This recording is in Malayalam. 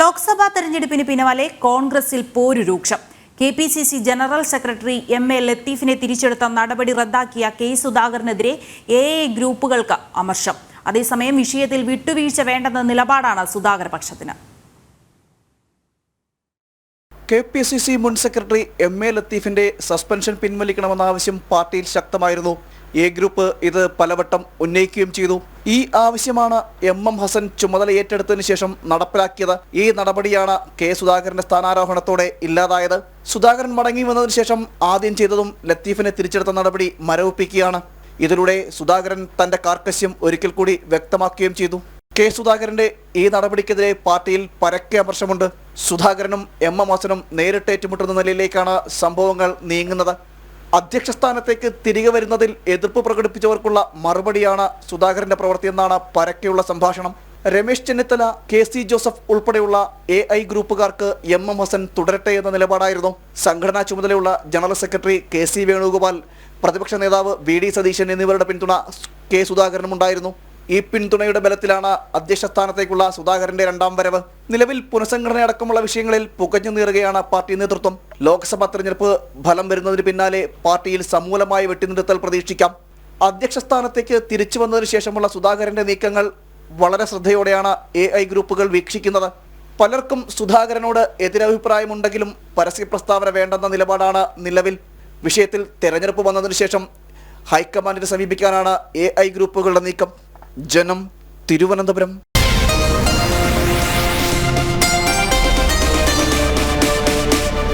ലോക്സഭാ തെരഞ്ഞെടുപ്പിന് പിന്നാലെ കോൺഗ്രസിൽ പോരു രൂക്ഷം K P C C general secretary M A ലത്തീഫിനെ തിരിച്ചെടുത്ത നടപടി റദ്ദാക്കിയ കെ സുധാകരനെതിരെ എ എ ഗ്രൂപ്പുകൾക്ക് അമർഷം. അതേസമയം വിഷയത്തിൽ വിട്ടുവീഴ്ച വേണ്ടെന്ന നിലപാടാണ് സുധാകര പക്ഷത്തിന്. കെ പി സി സി മുൻ സെക്രട്ടറി എം എ ലത്തീഫിന്റെ സസ്പെൻഷൻ പിൻവലിക്കണമെന്ന ആവശ്യം പാർട്ടിയിൽ ശക്തമായിരുന്നു. എ ഗ്രൂപ്പ് ഇത് പലവട്ടം ഉന്നയിക്കുകയും ചെയ്തു. ഈ ആവശ്യമാണ് എം എം ഹസൻ ചുമതല ഏറ്റെടുത്തതിനു ശേഷം നടപ്പിലാക്കിയത്. ഈ നടപടിയാണ് കെ സുധാകരന്റെ സ്ഥാനാരോഹണത്തോടെ ഇല്ലാതായത്. സുധാകരൻ മടങ്ങി വന്നതിനു ശേഷം ആദ്യം ചെയ്തതും ലത്തീഫിനെ തിരിച്ചെടുത്ത നടപടി മരവിപ്പിക്കുകയാണ്. ഇതിലൂടെ സുധാകരൻ തന്റെ കാർക്കശ്യം ഒരിക്കൽ കൂടി വ്യക്തമാക്കുകയും ചെയ്തു. കെ സുധാകരന്റെ ഈ നടപടിക്കെതിരെ പാർട്ടിയിൽ പരക്കെ അമർശമുണ്ട് സുധാകരനും എം എം ഹസനും നേരിട്ട് ഏറ്റുമുട്ടുന്ന നിലയിലേക്കാണ് സംഭവങ്ങൾ നീങ്ങുന്നത്. അധ്യക്ഷ സ്ഥാനത്തേക്ക് തിരികെ വരുന്നതിൽ എതിർപ്പ് പ്രകടിപ്പിച്ചവർക്കുള്ള മറുപടിയാണ് സുധാകരന്റെ പ്രവൃത്തിയെന്നാണ് പരക്കെയുള്ള സംഭാഷണം. രമേശ് ചെന്നിത്തല കെ സി ജോസഫ് ഉൾപ്പെടെയുള്ള എ ഐ ഗ്രൂപ്പുകാർക്ക് എം എം ഹസൻ തുടരട്ടെ എന്ന നിലപാടായിരുന്നു. സംഘടനാ ചുമതലയുള്ള general secretary K C Venugopal പ്രതിപക്ഷ നേതാവ് വി ഡി സതീശൻ എന്നിവരുടെ പിന്തുണ കെ സുധാകരനും ഉണ്ടായിരുന്നു ഈ പിന്തുണയുടെ ബലത്തിലാണ് അധ്യക്ഷ സ്ഥാനത്തേക്കുള്ള സുധാകരന്റെ രണ്ടാം വരവ്. നിലവിൽ പുനഃസംഘടനയടക്കമുള്ള വിഷയങ്ങളിൽ പുകഞ്ഞു നീറുകയാണ് പാർട്ടി നേതൃത്വം. ലോക്സഭാ തെരഞ്ഞെടുപ്പ് ഫലം വരുന്നതിന് പിന്നാലെ പാർട്ടിയിൽ സമൂലമായ വെട്ടിനിർത്തൽ പ്രതീക്ഷിക്കാം. അധ്യക്ഷ സ്ഥാനത്തേക്ക് തിരിച്ചു വന്നതിന് ശേഷമുള്ള സുധാകരന്റെ നീക്കങ്ങൾ വളരെ ശ്രദ്ധയോടെയാണ് എ ഐ ഗ്രൂപ്പുകൾ വീക്ഷിക്കുന്നത്. പലർക്കും സുധാകരനോട് എതിരഭിപ്രായമുണ്ടെങ്കിലും പരസ്യ പ്രസ്താവന വേണ്ടെന്ന നിലപാടാണ് നിലവിൽ. വിഷയത്തിൽ തെരഞ്ഞെടുപ്പ് വന്നതിന് ശേഷം ഹൈക്കമാൻഡിനെ സമീപിക്കാനാണ് എ ഐ ഗ്രൂപ്പുകളുടെ നീക്കം. ജനം തിരുവനന്തപുരം